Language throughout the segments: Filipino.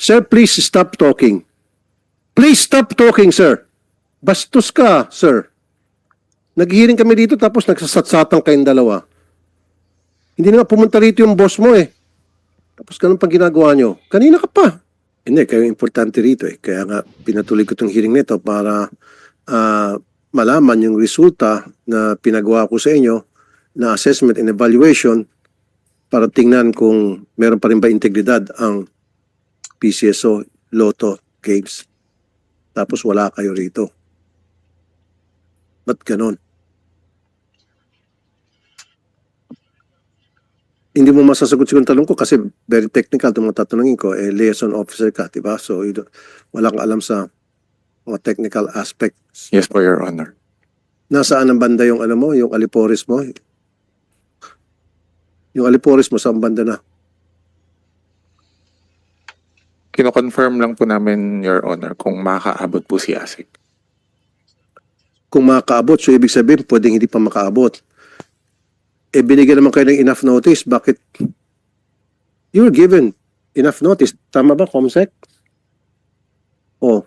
Sir, please stop talking. Please stop talking, sir. Bastos ka, sir. Naghihiring kami dito tapos nagsasatsatang kayong dalawa. Hindi na pumunta rito yung boss mo eh. Tapos ganun pang ginagawa nyo. Kanina ka pa. Hindi, kayo importante rito eh. Kaya nga pinatuloy ko itong hearing nito para ah, malaman yung resulta na pinagawa ko sa inyo na assessment and evaluation para tingnan kung meron pa rin ba integridad ang PCSO Lotto Games. Tapos wala kayo rito. Ba't ganon? Hindi mo masasagot siguro tanong ko kasi very technical itong mga tatanungin ko. Eh, liaison officer ka, di ba? So, you wala kang alam sa mga technical aspects. Yes po, Your Honor. Nasaan ang banda yung ano mo, yung alipores mo? Yung alipores mo, saan banda na? Kino-confirm lang po namin, Your Honor, kung makakaabot po si ASIC. Kung makaabot, so ibig sabihin, pwedeng hindi pa makaabot. Eh, binigyan naman kayo ng enough notice. Bakit? You were given enough notice. Tama ba, Comsec? Oh.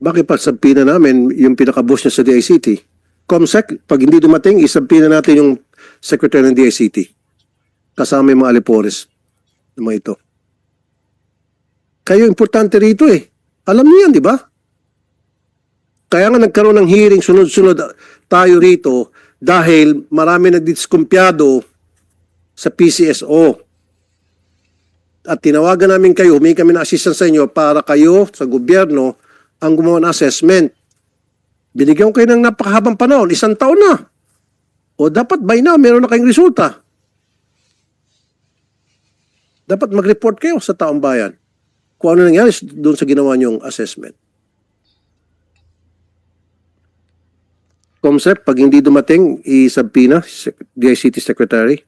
Bakit pa sabihin na namin yung pinaka-boss niya sa DICT? Comsec, pag hindi dumating, isabihin na natin yung secretary ng DICT. Kasama yung mga alipores ng ito. Kayo importante rito eh. Alam niyo yan, di ba? Kaya nga nagkaroon ng hearing sunod-sunod tayo rito dahil marami nagdiskumpyado sa PCSO. At tinawagan namin kayo, humingi kami ng assistance sa inyo para kayo sa gobyerno ang gumawa ng assessment. Binigyan ko kayo ng napakahabang panahon, isang taon na. O dapat by now, meron na kayong resulta. Dapat mag-report kayo sa taong bayan kung ano nangyari doon sa ginawa niyong assessment. Comsec, pag hindi dumating, i-subpoena, Sec- DICT Secretary.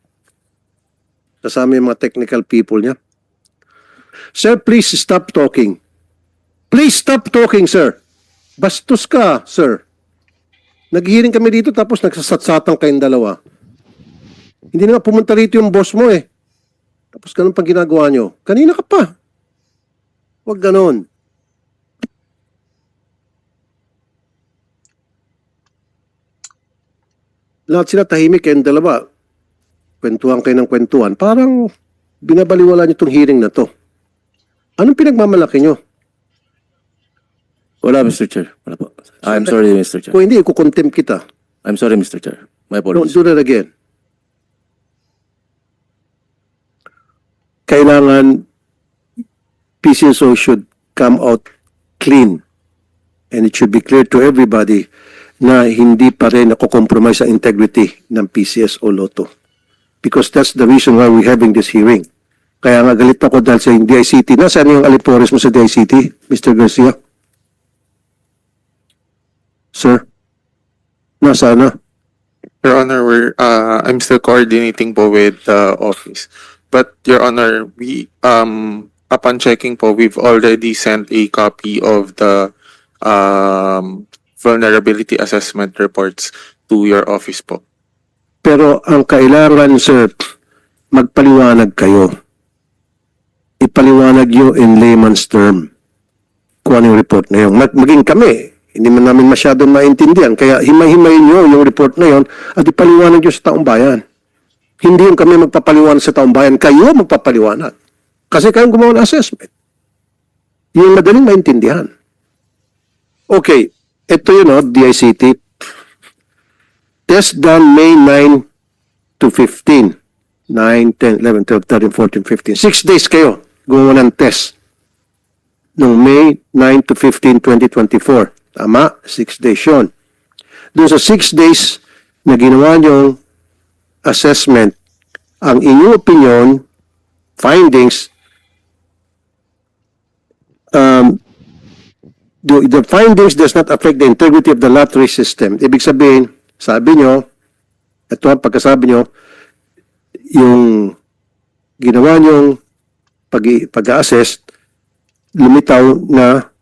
Kasama yung mga technical people niya. Sir, please stop talking. Please stop talking, sir. Bastos ka, sir. Naghihiring kami dito tapos nagsasatsatang kayong dalawa. Hindi na pumunta rito yung boss mo eh. Tapos ganun pang ginagawa nyo. Kanina ka pa. Huwag ganon. lahat sila tahimik kayong dalawa. Kwentuhan kayo ng kwentuhan. Parang binabaliwala niyo itong hearing na to. Anong pinagmamalaki niyo? Wala, Mr. Chair. Wala po. I'm sorry, Mr. Chair. Kung hindi, ikukontempt kita. I'm sorry, Mr. Chair. My Don't apologies. do that again. Kailangan PCSO should come out clean. And it should be clear to everybody na hindi pa rin nakokompromise ang integrity ng PCSO Lotto. Because that's the reason why we're having this hearing. Kaya nga galit ako dahil sa DICT. Nasaan yung alipores mo sa DICT, Mr. Garcia? Sir? Nasaan na? Your Honor, we're, uh, I'm still coordinating po with the office. But, Your Honor, we, um, upon checking po, we've already sent a copy of the, um, vulnerability assessment reports to your office po. Pero ang kailangan, sir, magpaliwanag kayo. Ipaliwanag nyo in layman's term kung ano yung report na yun. Mag- maging kami, hindi man namin masyadong maintindihan. Kaya himay-himayin nyo yung report na yun at ipaliwanag nyo sa taong bayan. Hindi yung kami magpapaliwanag sa taong bayan. Kayo magpapaliwanag. Kasi kayong gumawa ng assessment. Yung madaling maintindihan. Okay, ito yun, oh, DICT. Test done May 9 to 15. 9, 10, 11, 12, 13, 14, 15. Six days kayo gumawa ng test. Noong May 9 to 15, 2024. Tama? Six days yun. Doon sa six days na ginawa niyong assessment, ang inyong opinion, findings, um, the, the findings does not affect the integrity of the lottery system. Ibig sabihin, sabi nyo, ito ang pagkasabi nyo, yung ginawa nyong pag, pag-assess, lumitaw na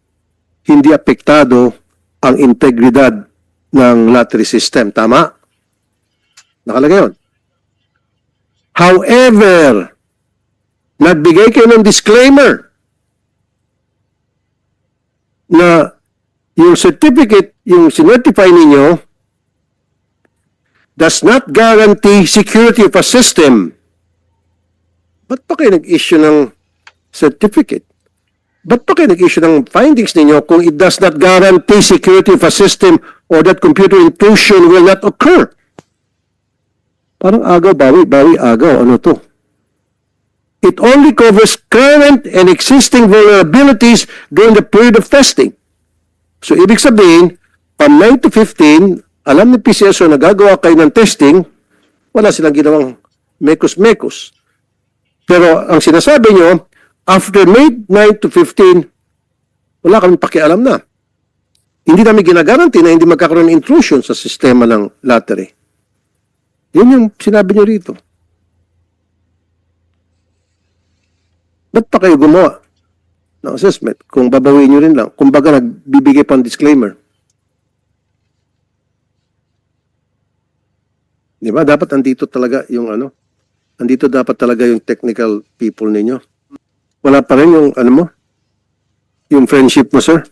hindi apektado ang integridad ng lottery system. Tama? Nakalagay yun. However, nagbigay kayo ng disclaimer yung certificate, yung sinertify ninyo, does not guarantee security of a system. Ba't pa kayo nag-issue ng certificate? Ba't pa kayo nag-issue ng findings ninyo kung it does not guarantee security of a system or that computer intrusion will not occur? Parang agaw, bawi, bawi, agaw. Ano to? It only covers current and existing vulnerabilities during the period of testing. So, ibig sabihin, from 9 to 15, alam ni PCSO na gagawa kayo ng testing, wala silang ginawang mekos-mekos. Pero ang sinasabi nyo, after May 9 to 15, wala kami pakialam na. Hindi namin ginagaranti na hindi magkakaroon ng intrusion sa sistema ng lottery. Yun yung sinabi nyo rito. Ba't pa kayo gumawa ng assessment kung babawiin nyo rin lang? Kung baga nagbibigay pang disclaimer. Di ba? Dapat andito talaga yung ano, andito dapat talaga yung technical people ninyo. Wala pa rin yung ano mo, yung friendship mo, sir.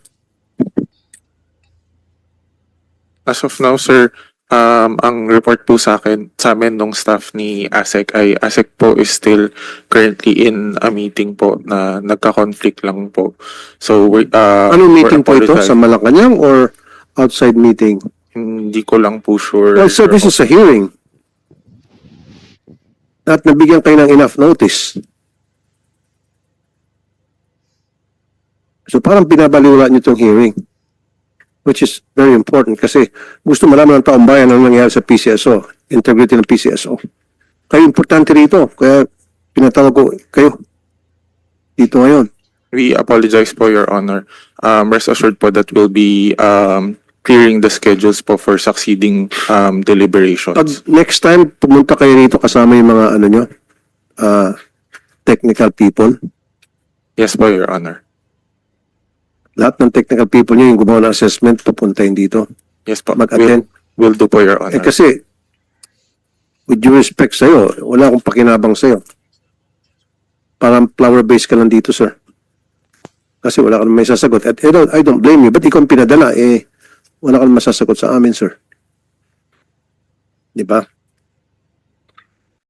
As of now, sir, um, ang report po sa akin, sa amin nung staff ni ASEC ay ASEC po is still currently in a meeting po na nagka-conflict lang po. So, we, uh, Anong meeting po ito? Sa Malacanang or outside meeting? Hindi ko lang po sure. Well, sir, this is a hearing. At nabigyan kayo ng enough notice. So parang binabaliwala niyo itong hearing. Which is very important kasi gusto malaman ng taong bayan ang nangyari sa PCSO, integrity ng PCSO. Kayo importante rito, kaya pinatawag ko kayo dito ngayon. We apologize po, Your Honor. Um, rest assured po that we'll be um, clearing the schedules po for succeeding um, deliberations. Pag next time pumunta kayo rito kasama yung mga ano nyo, ah, technical people, Yes po, Your Honor. Lahat ng technical people nyo yung gumawa ng assessment, pupuntahin dito. Yes po. Mag-attend. We'll, we'll do po, Your Eh Honor. kasi, with due respect sa'yo, wala akong pakinabang sa'yo. Parang flower base ka lang dito, sir. Kasi wala ka may sasagot. At I don't, I don't blame you. Ba't ikaw ang pinadala? Eh, wala ka masasagot sa amin, sir. Di ba?